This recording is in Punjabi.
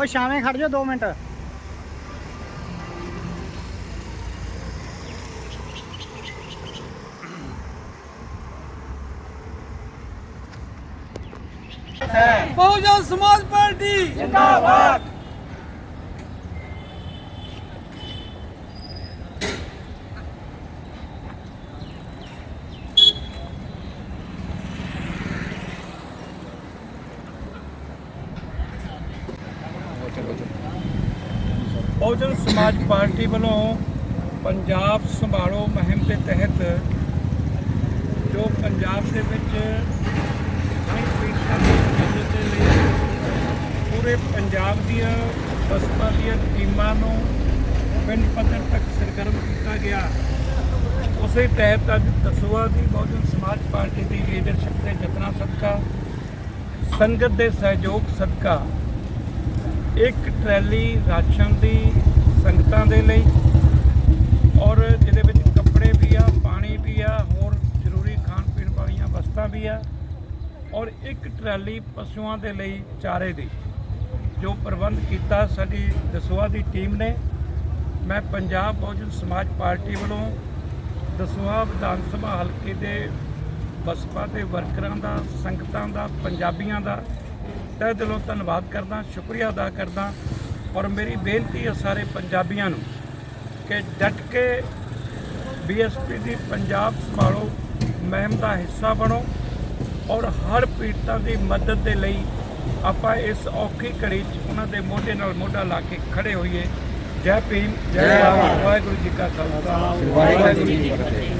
ਓ ਸ਼ਾਮੇ ਖੜ ਜਾ 2 ਮਿੰਟ ਬਹੁਜਨ ਸਮਾਜ ਪਾਰਟੀ ਜਿੰਦਾਬਾਦ ਬਹੁਜਨ ਸਮਾਜ ਪਾਰਟੀ ਵੱਲੋਂ ਪੰਜਾਬ ਸੰਭਾਲੋ ਮੁਹਿੰਮ ਦੇ ਤਹਿਤ ਜੋ ਪੰਜਾਬ ਦੇ ਵਿੱਚ ਹਰ ਲਈ ਪੂਰੇ ਪੰਜਾਬ ਦੀਆਂ ਬਸਪਾ ਦੀਆਂ ਟੀਮਾਂ ਨੂੰ ਪਿੰਡ ਪੱਧਰ ਤੱਕ ਸਰਗਰਮ ਕੀਤਾ ਗਿਆ। ਉਸੇ ਤਹਿਤ ਅੱਜ ਦਸੂਆ ਦੀ ਬਹੁਜਨ ਸਮਾਜ ਪਾਰਟੀ ਦੀ ਲੀਡਰਸ਼ਿਪ ਦੇ ਯਤਨਾਂ ਸਦਕਾ, ਸੰਗਤ ਦੇ ਸਹਿਯੋਗ ਸਦਕਾ ਇੱਕ ਟਰੈਲੀ ਰਾਸ਼ਨ ਦੀ ਸੰਗਤਾਂ ਦੇ ਲਈ ਔਰ ਜਿਹਦੇ ਵਿੱਚ ਕੱਪੜੇ ਵੀ ਆ, ਪਾਣੀ ਵੀ ਆ, ਹੋਰ ਜ਼ਰੂਰੀ ਖਾਣ ਪੀਣ ਵਾਲੀਆਂ ਵਸਤਾਂ ਵੀ ਆ ਔਰ ਇੱਕ ਟਰਾਲੀ ਪਸ਼ੂਆਂ ਦੇ ਲਈ ਚਾਰੇ ਦੀ, ਜੋ ਪ੍ਰਬੰਧ ਕੀਤਾ ਸਾਡੀ ਦਸੂਆ ਦੀ ਟੀਮ ਨੇ। ਮੈਂ ਪੰਜਾਬ ਬਹੁਜਨ ਸਮਾਜ ਪਾਰਟੀ ਵੱਲੋਂ ਦਸੂਆ ਵਿਧਾਨ ਸਭਾ ਹਲਕੇ ਦੇ ਬਸਪਾ ਦੇ ਵਰਕਰਾਂ ਦਾ, ਸੰਗਤਾਂ ਦਾ, ਪੰਜਾਬੀਆਂ ਦਾ ਤਹਿ ਦਿਲੋਂ ਧੰਨਵਾਦ ਕਰਦਾ ਸ਼ੁਕਰੀਆ ਅਦਾ ਕਰਦਾ ਔਰ ਮੇਰੀ ਬੇਨਤੀ ਹੈ ਸਾਰੇ ਪੰਜਾਬੀਆਂ ਨੂੰ ਕਿ ਡਟ ਕੇ ਬੀਐਸਪੀ ਦੀ ਪੰਜਾਬ ਸੰਭਾਲੋ ਮੁਹਿੰਮ ਦਾ ਹਿੱਸਾ ਬਣੋ ਔਰ ਹਰ ਪੀੜਤਾਂ ਦੀ ਮਦਦ ਦੇ ਲਈ ਆਪਾਂ ਇਸ ਔਖੀ ਘੜੀ 'ਚ ਉਹਨਾਂ ਦੇ ਮੋਢੇ ਨਾਲ ਮੋਢਾ ਲਾ ਕੇ ਖੜੇ ਹੋਈਏ। ਜੈ ਭੀਮ ਜੈ ਭਾਰਤ। ਵਾਹਿਗੁਰੂ ਜੀ ਕਾ ਖਾਲਸਾ। ਵਾਹਿਗੁਰੂ ਜੀ ਕੀ ਫਤਿਹ।